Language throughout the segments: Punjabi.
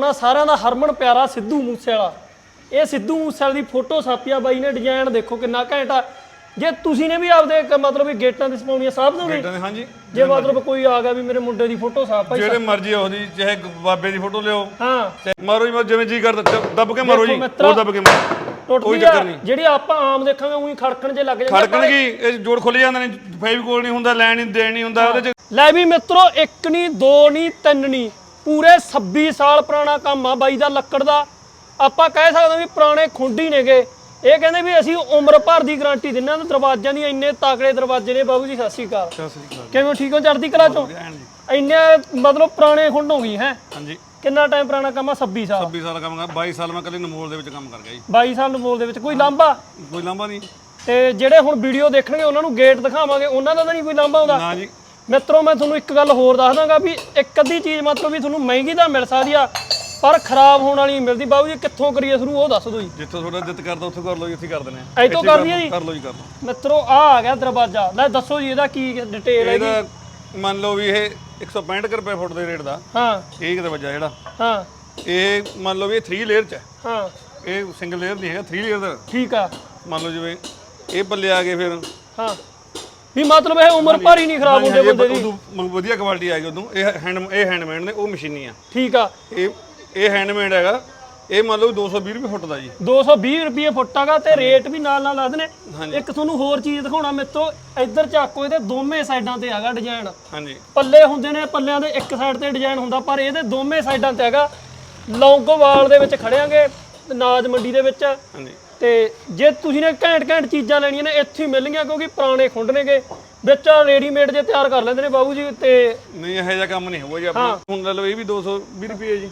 ਆਪਣਾ ਸਾਰਿਆਂ ਦਾ ਹਰਮਨ ਪਿਆਰਾ ਸਿੱਧੂ ਮੂਸੇ ਵਾਲਾ ਇਹ ਸਿੱਧੂ ਮੂਸੇ ਵਾਲੇ ਦੀ ਫੋਟੋ ਛਾਪਿਆ ਬਾਈ ਨੇ ਡਿਜ਼ਾਈਨ ਦੇਖੋ ਕਿੰਨਾ ਘੈਂਟ ਆ। ਜੇ ਤੁਸੀਂ ਨੇ ਵੀ ਆਪਦੇ ਮਤਲਬ ਵੀ ਗੇਟਾਂ ਤੇ ਸਪਾਉਣੀਆਂ ਸਾਹਬ ਦੋਗੇ ਬੇਟਾ ਨੇ ਹਾਂਜੀ। ਜੇ ਮਤਲਬ ਕੋਈ ਆ ਗਿਆ ਵੀ ਮੇਰੇ ਮੁੰਡੇ ਦੀ ਫੋਟੋ ਛਾਪ ਭਾਈ ਜਿਹੜੇ ਮਰਜ਼ੀ ਉਹ ਜੀ ਚਾਹੇ ਬਾਬੇ ਦੀ ਫੋਟੋ ਲਿਓ ਹਾਂ। ਚਾਹੇ ਮਾਰੋ ਜੀ ਮਾਰੋ, ਜਿਵੇਂ ਜੀ ਕਰਦਾ ਦੱਬ ਕੇ ਮਾਰੋ ਜੀ। ਮਿੱਤਰਾ, ਹੋਰ ਦੱਬ ਕੇ ਮਾਰੋ। ਕੋਈ ਚੱਕਰ ਆ। ਨਹੀਂ। ਜਿਹੜੀ ਆਪਾਂ ਆਮ ਦੇਖਾਂਗੇ ਉਹੀ ਖੜਕਣ ਜੇ ਲੱਗ ਜਾਂਦੇ ਖੜਕਣ ਕੀ? ਇਹ ਜੋੜ ਖੁੱਲ ਜਾਂਦੇ ਨੇ ਫਾਈਵ ਕੋਲ ਨਹੀਂ ਹੁੰਦਾ ਲੈਣ ਨਹੀਂ ਦੇਣ ਨਹੀਂ ਹੁੰਦਾ ਉਹਦੇ ਚ ਲੈ ਵੀ ਮਿੱਤਰੋ ਇੱਕ ਨਹੀਂ ਦੋ ਨਹੀਂ ਤਿੰਨ ਨਹੀਂ ਪੂਰੇ 26 ਸਾਲ ਪੁਰਾਣਾ ਕੰਮ ਆ ਬਾਈ ਦਾ ਲੱਕੜ ਦਾ। ਆਪਾਂ ਕਹਿ ਸਕਦੇ ਹਾਂ ਵੀ ਪੁਰਾਣੇ ਖੁੰਡੀ ਨੇਗੇ। ਇਹ ਕਹਿੰਦੇ ਵੀ ਅਸੀਂ ਉਮਰ ਭਰ ਦੀ ਗਾਰੰਟੀ ਦਿੰਨਾਂ ਤੇ ਦਰਵਾਜ਼ਿਆਂ ਦੀ ਇੰਨੇ ਤਾਕੜੇ ਦਰਵਾਜ਼ੇ ਨੇ ਬਾਬੂ ਜੀ ਸਤਿ ਸ਼੍ਰੀ ਅਕਾਲ। ਸਤਿ ਸ੍ਰੀ ਅਕਾਲ। ਕਿਵੇਂ ਠੀਕ ਹੋ? ਚੜ੍ਹਦੀ ਕਲਾ ਚੋਂ? ਇੰਨੇ ਮਤਲਬ ਪੁਰਾਣੇ ਖੁੰਡ ਹੋ ਗਈ ਹੈ? ਹਾਂਜੀ। ਕਿੰਨਾ ਟਾਈਮ ਪੁਰਾਣਾ ਕੰਮ ਆ? 26 ਸਾਲ। 26 ਸਾਲ ਕੰਮ ਕਰ 22 ਸਾਲ ਮੈਂ ਕੱਲੇ ਨਮੋਲ ਦੇ ਵਿੱਚ ਕੰਮ ਕਰ ਗਿਆ ਜੀ। 22 ਸਾਲ ਨੂੰ ਦੇ ਵਿੱਚ। ਕੋਈ ਲਾਂਭਾ? ਕੋਈ ਲਾਂਭਾ ਨਹੀਂ। ਤੇ ਜਿਹੜੇ ਹੁਣ ਵੀਡੀਓ ਦੇਖਣਗੇ ਉਹਨਾਂ ਨੂੰ ਗੇਟ ਦਿਖਾਵਾਂਗੇ। ਉਹਨਾਂ ਦਾ ਤਾਂ ਨਹੀਂ ਕੋਈ ਲਾਂਭਾ ਆਉਂਦਾ? ਨਾ ਜੀ। ਮਿੱਤਰੋ ਮੈਂ ਤੁਹਾਨੂੰ ਇੱਕ ਗੱਲ ਹੋਰ ਦੱਸ ਦਾਂਗਾ ਵੀ ਇੱਕ ਅੱਧੀ ਚੀਜ਼ ਮਤਲਬ ਵੀ ਤੁਹਾਨੂੰ ਮਹਿੰਗੀ ਤਾਂ ਮਿਲ ਸਕਦੀ ਆ ਪਰ ਖਰਾਬ ਹੋਣ ਵਾਲੀ ਨਹੀਂ ਮਿਲਦੀ। ਬਾਬੂ ਜੀ ਕਿੱਥੋਂ ਕਰੀਏ ਸ਼ੁਰੂ? ਉਹ ਦੱਸ ਦਿਓ ਜੀ। ਜਿੱਥੋਂ ਤੁਹਾਡਾ ਦਿੱਤ ਕਰਦਾ ਉੱਥੋਂ ਕਰ ਲਓ ਜੀ ਉੱਥੇ ਕਰ ਦਿੰਦੇ ਆ। ਇੱਥੋਂ ਕਰ ਲਈਏ ਜੀ? ਕਰ ਲਓ ਜੀ ਕਰ ਲਓ। ਮਿੱਤਰੋ ਆ ਆ ਗਿਆ ਦਰਵਾਜ਼ਾ। ਲੈ ਦੱਸੋ ਜੀ ਇਹਦਾ ਕੀ ਡਿਟੇਲ ਹੈ ਇਹਦਾ ਮੰਨ ਲਓ ਵੀ ਇਹ 165 ਕੁ ਰੁਪਏ ਫੁੱਟ ਦੇ ਰੇਟ ਦਾ। ਹਾਂ। ਇਹ ਕਿਤੇ ਵੱਜਾ ਜਿਹੜਾ। ਹਾਂ। ਇਹ ਮੰਨ ਲਓ ਵੀ ਇਹ 3 ਲੇਅਰ ਚ ਹੈ। ਹਾਂ। ਇਹ ਸਿੰਗਲ ਲੇਅਰ ਨਹੀਂ ਹੈਗਾ 3 ਲੇਅਰ ਦਾ। ਠੀਕ ਆ। ਮੰਨ ਲਓ ਜਿਵੇਂ ਇਹ ਬੱਲੇ ਆ ਗਏ ਫਿਰ। ਹਾਂ। ਵੀ ਮਤਲਬ ਇਹ ਉਮਰ ਭਰ ਹੀ ਨਹੀਂ ਖਰਾਬ ਹੁੰਦੇ ਬੰਦੇ ਦੀ। ਉਦੋਂ ਵਧੀਆ ਕੁਆਲਿਟੀ ਆਏਗੀ ਉਦੋਂ। ਇਹ ਹੈਂਡ ਇਹ ਹੈਂਡਮੇਡ ਨੇ ਉਹ ਮਸ਼ੀਨੀ ਆ। ਠੀਕ ਆ। ਇਹ ਇਹ ਹੈਂਡਮੇਡ ਹੈਗਾ। ਇਹ ਮੰਨ ਲਓ 220 ਰੁਪਏ ਫੁੱਟ ਦਾ ਜੀ। 220 ਰੁਪਏ ਫੁੱਟਾਗਾ ਤੇ ਰੇਟ ਵੀ ਨਾਲ ਨਾਲ ਦੱਸਦੇ ਨੇ। ਇੱਕ ਤੁਹਾਨੂੰ ਹੋਰ ਚੀਜ਼ ਦਿਖਾਉਣਾ ਮਿੱਤਰੋ ਇੱਧਰ ਚੱਕੋ ਇਹਦੇ ਦੋਵੇਂ ਸਾਈਡਾਂ ਤੇ ਹੈਗਾ ਡਿਜ਼ਾਈਨ ਹਾਂਜੀ। ਪੱਲੇ ਹੁੰਦੇ ਨੇ ਪੱਲਿਆਂ ਦੇ ਇੱਕ ਸਾਈਡ ਤੇ ਡਿਜ਼ਾਈਨ ਹੁੰਦਾ ਪਰ ਇਹਦੇ ਦੋਵੇਂ ਸਾਈਡਾਂ ਤੇ ਹੈਗਾ। ਲੌਂਗੋਵਾਲ ਦੇ ਵਿੱਚ ਖੜਿਆਂਗੇ ਨਾਜ ਮੰਡੀ ਦੇ ਵਿੱਚ। ਹਾਂਜੀ। ਤੇ ਜੇ ਤੁਸੀਂ ਨੇ ਘੈਂਟ ਘੈਂਟ ਚੀਜ਼ਾਂ ਲੈਣੀਆਂ ਨੇ ਇੱਥੇ ਹੀ ਮਿਲਣਗੀਆਂ ਕਿਉਂਕਿ ਪੁਰਾਣੇ ਖੁੰਡ ਨੇਗੇ। ਵਿੱਚ ਰੈਡੀਮੇਡ ਜੇ ਤਿਆਰ ਕਰ ਲੈਂਦੇ ਨੇ ਬਾਬੂ ਜੀ ਤੇ ਨਹੀਂ ਇਹੋ ਜਿਹਾ ਕੰਮ ਨਹੀਂ ਹੋਊਗਾ ਜੀ ਆਪਣਾ। ਹੁਣ ਲੈ ਲਓ ਇਹ ਵੀ 220 ਰੁਪਏ ਜੀ।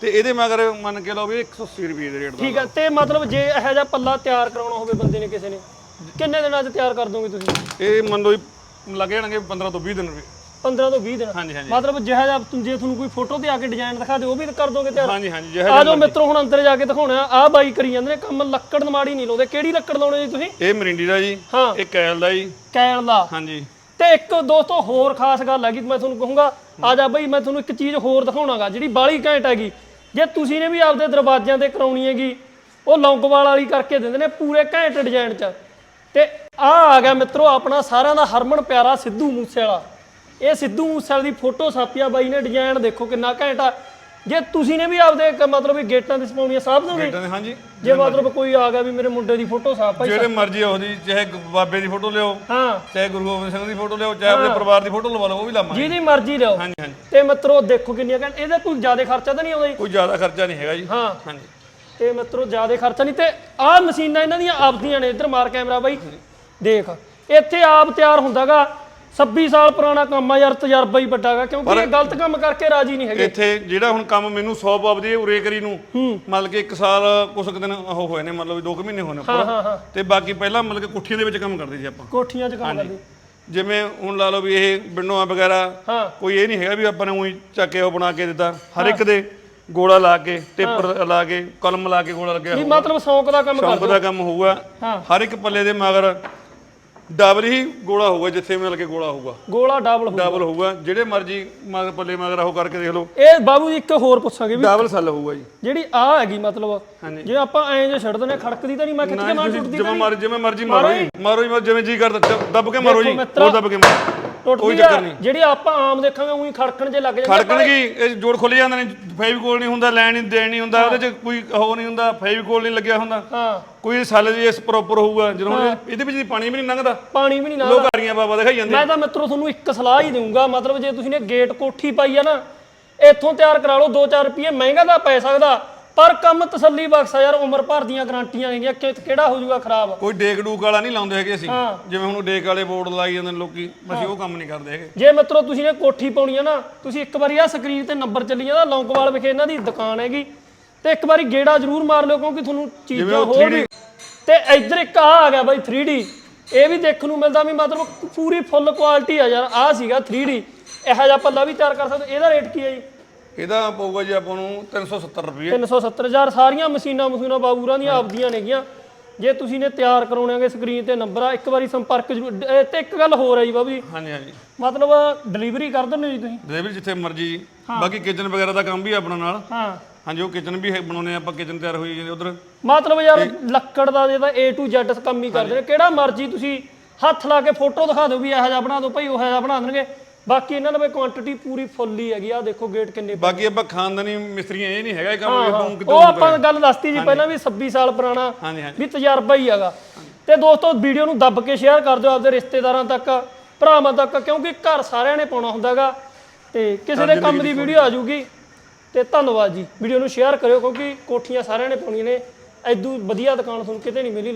ਤੇ ਇਹਦੇ ਮਗਰ ਮੰਨ ਕੇ ਲਓ ਵੀ 180 ਰੁਪਏ ਦੇ ਰੇਟ ਦਾ ਠੀਕ ਆ ਤੇ ਮਤਲਬ ਜੇ ਇਹੋ ਜਿਹਾ ਪੱਲਾ ਤਿਆਰ ਕਰਾਉਣਾ ਹੋਵੇ ਬੰਦੇ ਨੇ ਕਿਸੇ ਨੇ ਕਿੰਨੇ ਦਿਨਾਂ 'ਚ ਤਿਆਰ ਕਰ ਦੋਗੇ ਤੁਸੀਂ? ਇਹ ਮੰਨ ਲਓ ਵੀ ਲੱਗ ਜਾਣਗੇ 15 ਤੋਂ 20 ਦਿਨ ਰੁਪਏ। 15 ਤੋਂ 20 ਦਿਨ। ਹਾਂਜੀ ਹਾਂਜੀ। ਮਤਲਬ ਜਿਹੜਾ ਜਿਹਾ ਤੁਮ- ਜੇ ਤੁਹਾਨੂੰ ਕੋਈ ਫੋਟੋ ਤੇ ਆ ਕੇ ਡਿਜ਼ਾਈਨ ਦਿਖਾ ਦਿਓ ਉਹ ਵੀ ਕਰ ਦੋਗੇ ਤਿਆਰ। ਹਾਂਜੀ ਹਾਂਜੀ ਜਿਹੋ ਆ ਜਾਓ ਮਿੱਤਰੋ ਹੁਣ ਅੰਦਰ ਜਾ ਕੇ ਦਿਖਾਉਣਾ ਆ। ਬਾਈ ਕਰੀ ਜਾਂਦੇ ਨੇ ਕੰਮ ਲੱਕੜ ਨਮਾੜੀ ਨਹੀਂ ਲਾਉਂਦੇ। ਕਿਹੜੀ ਲੱਕੜ ਲਾਉਣੇ ਜੀ ਤੁਸੀਂ? ਇਹ ਮਰਿੰਡੀ ਦਾ ਜੀ ਹਾਂ। ਇਹ ਕੈਲ ਦਾ ਜੀ। ਕੈਲ ਦਾ। ਹਾਂਜੀ। ਤੇ ਇੱਕ ਦੋਸਤੋ ਹੋਰ ਖਾਸ ਗੱਲ ਹੈਗੀ ਮੈਂ ਤੁਹਾਨੂੰ ਕਹੂੰਗਾ ਆ ਜਾ ਬਈ ਮੈਂ ਤੁਹਾਨੂੰ ਇੱਕ ਚੀਜ਼ ਹੋਰ ਦਿਖਾਉਣਾਗਾ ਜਿਹੜੀ ਬਾਲੀ ਘੈਂਟ ਹੈਗੀ। ਜੇ ਤੁਸੀਂ ਨੇ ਵੀ ਆਪਦੇ ਦਰਵਾਜ਼ਿਆਂ ਤੇ ਕਰਾਉਣੀ ਹੈਗੀ ਉਹ ਲੌਂਗਵਾਲ ਵਾਲੀ ਕਰਕੇ ਦਿੰਦੇ ਨੇ ਪੂਰੇ ਘੈਂਟ ਡਿਜ਼ਾਈਨ 'ਚ। ਤੇ ਆ ਆ ਗਿਆ ਮਿੱਤਰੋ ਆਪਣਾ ਸਾਰਿਆਂ ਦਾ ਹਰਮਨ ਪਿਆਰਾ ਸਿੱਧੂ ਮੂਸੇ ਵਾਲਾ ਇਹ ਸਿੱਧੂ ਮੂਸੇ ਵਾਲੇ ਦੀ ਫੋਟੋ ਛਾਪਿਆ ਬਾਈ ਨੇ ਡਿਜ਼ਾਈਨ ਦੇਖੋ ਕਿੰਨਾ ਘੈਂਟ ਆ। ਜੇ ਤੁਸੀਂ ਨੇ ਵੀ ਆਪਦੇ ਇੱਕ ਮਤਲਬ ਵੀ ਗੇਟਾਂ ਤੇ ਸਪਾਉਣੀਆਂ ਸਾਹਬ ਦੋਗੇ? ਬੇਟਾ ਨੇ ਹਾਂਜੀ। ਜੇ ਮਤਲਬ ਕੋਈ ਆ ਗਿਆ ਵੀ ਮੇਰੇ ਮੁੰਡੇ ਦੀ ਫੋਟੋ ਛਾਪ ਭਾਈ ਜਿਹੜੇ ਮਰਜ਼ੀ ਜੀ ਚਾਹੇ ਬਾਬੇ ਦੀ ਫੋਟੋ ਲਿਓ ਹਾਂ। ਚਾਹੇ ਗੁਰੂ ਗੋਬਿੰਦ ਸਿੰਘ ਦੀ ਫੋਟੋ ਲਿਓ ਚਾਹੇ ਆਪਣੇ ਪਰਿਵਾਰ ਦੀ ਫੋਟੋ ਲਵਾ ਲਓ ਉਹ ਵੀ ਲਾਵਾਂਗੇ। ਜਿਹਦੀ ਮਰਜ਼ੀ ਲਿਓ ਹਾਂਜੀ ਹਾਂਜੀ। ਤੇ ਮਿੱਤਰੋ ਦੇਖੋ ਕਿੰਨੀਆਂ ਘੰਟ ਇਹਦੇ ਕੋਈ ਜ਼ਿਆਦਾ ਖਰਚਾ ਤਾਂ ਨਹੀਂ ਆਉਂਦਾ ਜੀ? ਕੋਈ ਜ਼ਿਆਦਾ ਖਰਚਾ ਨਹੀਂ ਹੈਗਾ ਜੀ। ਹਾਂ। ਹਾਂਜੀ। ਤੇ ਮਿੱਤਰੋ ਜ਼ਿਆਦਾ ਖਰਚਾ ਨਹੀਂ। ਤੇ ਆਹ ਮਸ਼ੀਨਾਂ ਇਹਨਾਂ ਦੀਆਂ ਆਪਦੀਆਂ ਨੇ ਇੱਧਰ ਮਾਰ ਕੈਮਰਾ ਬਾਈ। ਦੇਖ ਇੱਥੇ ਆਪ ਤਿਆਰ ਹੁੰਦਾਗਾ। 26 ਸਾਲ ਪੁਰਾਣਾ ਕੰਮ ਆ ਯਾਰ ਤਜਰਬਾ ਹੀ ਵੱਡਾਗਾ ਕਿਉਂਕਿ ਇਹ ਗਲਤ ਕੰਮ ਕਰਕੇ ਰਾਜੀ ਨਹੀਂ ਹੈਗੇ। ਇੱਥੇ ਜਿਹੜਾ ਹੁਣ ਕੰਮ ਮੈਨੂੰ 100 ਆਪਦੀ ਉਰੇ ਕਰੀ ਨੂੰ ਮਤਲਬ ਕਿ 1 ਸਾਲ ਕੁਛ ਕੁ ਦਿਨ ਉਹ ਹੋਏ ਨੇ ਮਤਲਬ 2 ਮਹੀਨੇ ਹੋਏ ਨੇ ਹਾਂ ਪੂਰਾ ਤੇ ਬਾਕੀ ਪਹਿਲਾਂ ਮਤਲਬ ਕਿ ਕੁੱਠੀਆਂ ਦੇ ਵਿੱਚ ਕੰਮ ਕਰਦੇ ਸੀ ਆਪਾਂ। ਕੋਠੀਆਂ 'ਚ ਕੰਮ ਕਰਦੇ। ਜਿਵੇਂ ਹੁਣ ਲਾ ਲਓ ਵੀ ਇਹ ਬਿੰਡੋਆਂ ਵਗੈਰਾ ਕੋਈ ਇਹ ਨਹੀਂ ਹੈਗਾ ਵੀ ਆਪਾਂ ਨੇ ਉਹੀ ਚੱਕ ਕੇ ਉਹ ਬਣਾ ਕੇ ਦਿੱਤਾ। ਹਰ ਇੱਕ ਦੇ ਗੋਲਾ ਲਾ ਕੇ ਟੇਪਰ ਲਾ ਕੇ ਕਲਮ ਲਾ ਕੇ ਗੋਲਾ ਲੱਗਿਆ ਵੀ ਮਤਲਬ ਸ਼ੌਂਕ ਦਾ ਕੰਮ ਕਰ ਸ਼ੌਂਕ ਦਾ ਕੰਮ ਹੋਊਗਾ। ਹਰ ਇੱਕ ਪੱਲੇ ਦੇ ਮਗਰ ਡਬਲ ਹੀ ਗੋਲਾ ਹੋਊਗਾ ਜਿੱਥੇ ਮਿਲ ਕੇ ਗੋਲਾ ਹੋਊਗਾ। ਗੋਲਾ ਡਬਲ ਹੋ ਡਬਲ ਹੋਊਗਾ ਜਿਹੜੇ ਮਰਜ਼ੀ ਮਗਰ ਪੱਲੇ ਮਗਰ ਉਹ ਕਰਕੇ ਦੇਖ ਲਓ। ਇਹ ਬਾਬੂ ਜੀ ਇੱਕ ਹੋਰ ਪੁੱਛਾਂਗੇ ਵੀ ਡਬਲ ਸੈੱਲ ਹੋਊਗਾ ਜੀ। ਜਿਹੜੀ ਆ ਹੈਗੀ ਮਤਲਬ। ਜੇ ਆਪਾਂ ਐਂ ਜੇ ਛੱਡ ਹਾਂ, ਖੜਕਦੀ ਤਾਂ ਨਹੀਂ ਮੈਂ ਕਿੱਥੇ ਮਾਰ ਛੁੱਟਦੀ ਜਿਵੇਂ ਮਰ ਜਿਵੇਂ ਮਰਜ਼ੀ ਮਾਰੋ ਜੀ ਮਾਰੋ ਜੀ ਜਿਵੇਂ ਜੀ ਕਰਦਾ ਦੱਬ ਕੇ ਮਾਰੋ ਜੀ ਹੋਰ ਦੱਬ ਕੇ ਮਾਰੋ। ਕੋਈ ਟੁੱਟਦੀ ਚੱਕਰ ਆ ਨਹੀਂ। ਜਿਹੜੀ ਆਪਾਂ ਆਮ ਦੇਖਾਂਗੇ ਉਹੀ ਖੜਕਣ ਜੇ ਲੱਗ ਜਾਂਦੇ ਖੜਕਣ ਕੀ? ਇਹ ਜੋੜ ਖੁੱਲ ਜਾਂਦੇ ਨੇ ਫਾਈਵ ਕੋਲ ਨਹੀਂ ਹੁੰਦਾ ਲੈਣ ਨਹੀਂ ਦੇਣ ਨਹੀਂ ਹੁੰਦਾ ਉਹਦੇ ਚ ਕੋਈ ਉਹ ਨਹੀਂ ਹੁੰਦਾ ਫਾਈਵ ਕੋਲ ਨਹੀਂ ਲੱਗਿਆ ਹੁੰਦਾ। ਹਾਂ। ਕੋਈ ਸੈੱਲ ਜੀ ਇਸ ਪ੍ਰੋਪਰ ਹੋਊਗਾ ਜਦੋਂ ਇਹਦੇ ਵਿੱਚ ਦੀ ਪਾਣੀ ਵੀ ਨਹੀਂ ਲੰਘਦਾ। ਪਾਣੀ ਵੀ ਨਹੀਂ ਨਾਲ ਲੋਕ ਆਰੀਆਂ ਬਾਬਾ ਦਿਖਾਈ ਜਾਂਦੇ ਮੈਂ ਤਾਂ ਮਿੱਤਰੋ ਤੁਹਾਨੂੰ ਇੱਕ ਸਲਾਹ ਹੀ ਦਊਂਗਾ ਮਤਲਬ ਜੇ ਤੁਸੀਂ ਨੇ ਗੇਟ ਕੋਠੀ ਪਾਈ ਆ ਨਾ ਇੱਥੋਂ ਤਿਆਰ ਕਰਾ ਲਓ 2-4 ਰੁਪਏ ਮਹਿੰਗਾ ਤਾਂ ਪੈ ਸਕਦਾ ਪਰ ਕੰਮ ਤਸੱਲੀ ਬਖਸ਼ ਆ ਯਾਰ ਉਮਰ ਭਰ ਦੀਆਂ ਗਾਰੰਟੀਆਂ ਹੈਗੀਆਂ ਕਿ ਕਿਹੜਾ ਹੋ ਜਾਊਗਾ ਖਰਾਬ? ਕੋਈ ਡੇਕ ਡੂਕ ਵਾਲਾ ਨਹੀਂ ਲਾਉਂਦੇ ਹੈਗੇ ਅਸੀਂ। ਹਾਂ। ਜਿਵੇਂ ਹੁਣ ਡੇਕ ਵਾਲੇ ਬੋਰਡ ਲਾਈ ਜਾਂਦੇ ਨੇ ਲੋਕੀ ਅਸੀਂ ਉਹ ਕੰਮ ਨਹੀਂ ਕਰਦੇ ਹੈਗੇ। ਜੇ ਮਿੱਤਰੋ ਤੁਸੀਂ ਨੇ ਕੋਠੀ ਪਾਉਣੀ ਆ ਨਾ ਤੁਸੀਂ ਇੱਕ ਵਾਰੀ ਆ ਸਕਰੀਨ ਤੇ ਨੰਬਰ ਚੱਲੀ ਜਾਂਦਾ ਲੌਂਗਵਾਲ ਵਿਖੇ ਇਹਨਾਂ ਦੀ ਦੁਕਾਨ ਹੈਗੀ। ਤੇ ਇੱਕ ਵਾਰੀ ਗੇੜਾ ਜ਼ਰੂਰ ਮਾਰ ਲਿਓ ਕਿਉਂਕਿ ਤੁਹਾਨੂੰ ਚੀਜ਼ਾਂ ਉਹ ਹੋਰ ਵੀ ਤੇ ਇੱਧਰ ਇੱਕ ਆ ਆ ਗਿਆ ਬਾਈ 3D ਇਹ ਵੀ ਦੇਖਣ ਨੂੰ ਮਿਲਦਾ ਵੀ ਮਤਲਬ ਪੂਰੀ ਫੁੱਲ ਕੁਆਲਿਟੀ ਆ ਯਾਰ ਆ ਸੀਗਾ 3D ਇਹੋ ਜਿਹਾ ਪੱਲਾ ਵੀ ਤਿਆਰ ਕਰ ਸਕਦੇ ਇਹਦਾ ਰੇਟ ਕੀ ਹੈ ਜੀ? ਇਹਦਾ ਪਊਗਾ ਜੀ ਆਪਾਂ ਨੂੰ 370 ਰੁਪਏ। 370000 ਸਾਰੀਆਂ ਮਸ਼ੀਨਾਂ ਮਸ਼ੀਨਾਂ ਬਾਬੂਰਾਂ ਦੀਆਂ ਆਪਦੀਆਂ ਨੇਗੀਆਂ। ਜੇ ਤੁਸੀਂ ਨੇ ਤਿਆਰ ਕਰਾਉਣਾਗੇ ਸਕਰੀਨ ਤੇ ਨੰਬਰ ਆ ਇੱਕ ਵਾਰੀ ਸੰਪਰਕ ਜ਼ਰੂਰ ਡ- ਇਹ ਤੇ ਇੱਕ ਗੱਲ ਹੋਰ ਹੈ ਜੀ ਬਾਬੂ। ਜੀ ਹਾਂਜੀ ਹਾਂਜੀ। ਮਤਲਬ ਡਿਲੀਵਰੀ ਕਰ ਦਿੰਦੇ ਹੋ ਜੀ ਤੁਸੀਂ? ਡਿਲੀਵਰੀ ਜਿੱਥੇ ਮਰਜ਼ੀ ਬਾਕੀ ਕਿਚਨ ਵਗੈਰਾ ਦਾ ਕੰਮ ਵੀ ਆਪਣਾ ਨਾਲ। ਹਾਂ। ਹਾਂਜੀ ਉਹ ਕਿਚਨ ਵੀ ਹੈ- ਬਣਾਉਣੇ ਆ ਆਪਾਂ ਕਿਚਨ ਤਿਆਰ ਹੋਈ ਜਾਂਦੇ ਉਧਰ। ਮਤਲਬ ਯਾਰ ਲੱਕੜ ਦਾ ਜਿਹਦਾ A to Z ਕੰਮ ਹੀ ਕਰਦੇ ਨੇ। ਕਿਹੜਾ ਮਰਜ਼ੀ ਤੁਸੀਂ ਹੱਥ ਲਾ ਕੇ ਫੋਟੋ ਦਿਖਾ ਦਿਓ ਵੀ ਇਹੋ ਜਿਹਾ ਬਣਾ ਦਿਓ ਭਾਈ ਉਹ ਜਿਹਾ ਬਣਾ ਦੇਣਗੇ। ਬਾਕੀ ਇਹਨਾਂ ਦਾ ਕੁਆਂਟੀਟੀ ਪੂਰੀ ਫੁੱਲ ਹੀ ਹੈਗੀ ਆ ਦੇਖੋ ਗੇਟ ਕਿੰਨੇ ਬਾਕੀ ਆਪਾਂ ਖਾਨਦਾਨੀ ਮਿਸਤਰੀਆਂ ਇਹ ਨਹੀਂ ਹੈਗਾ ਇਹ ਕੰਮ ਆਪਾਂ ਕਿਤੋਂ ਉਹ ਆਪਾਂ ਗੱਲ ਦੱਸਤੀ ਜੀ ਪਹਿਲਾਂ ਵੀ 26 ਸਾਲ ਪੁਰਾਣਾ ਹਾਂਜੀ ਹਾਂਜੀ। ਵੀ ਤਜਰਬਾ ਹੀ ਹੈਗਾ। ਤੇ ਦੋਸਤੋ ਵੀਡੀਓ ਨੂੰ ਦੱਬ ਕੇ ਸ਼ੇਅਰ ਕਰ ਦਿਓ ਆਪਦੇ ਰਿਸ਼ਤੇਦਾਰਾਂ ਤੱਕ ਭਰਾਵਾਂ ਤੱਕ ਕਿਉਂਕਿ ਘਰ ਸਾਰਿਆਂ ਨੇ ਪਾਉਣਾ ਹੁੰਦਾਗਾ ਤੇ ਕਿਸੇ ਦੇ ਕੰਮ ਦੀ ਵੀਡੀਓ ਆ ਜੂਗੀ। ਤੇ ਧੰਨਵਾਦ ਜੀ। ਵੀਡੀਓ ਨੂੰ ਸ਼ੇਅਰ ਕਰਿਓ ਕਿਉਂਕਿ ਕੋਠੀਆਂ ਸਾਰਿਆਂ ਨੇ ਪਾਉਣੀਆਂ ਨੇ। ਐਦੂ ਵਧੀਆ ਦੁਕਾਨ ਤੁਹਾਨੂੰ ਕਿਤੇ ਨਹੀਂ ਮਿਲੀ।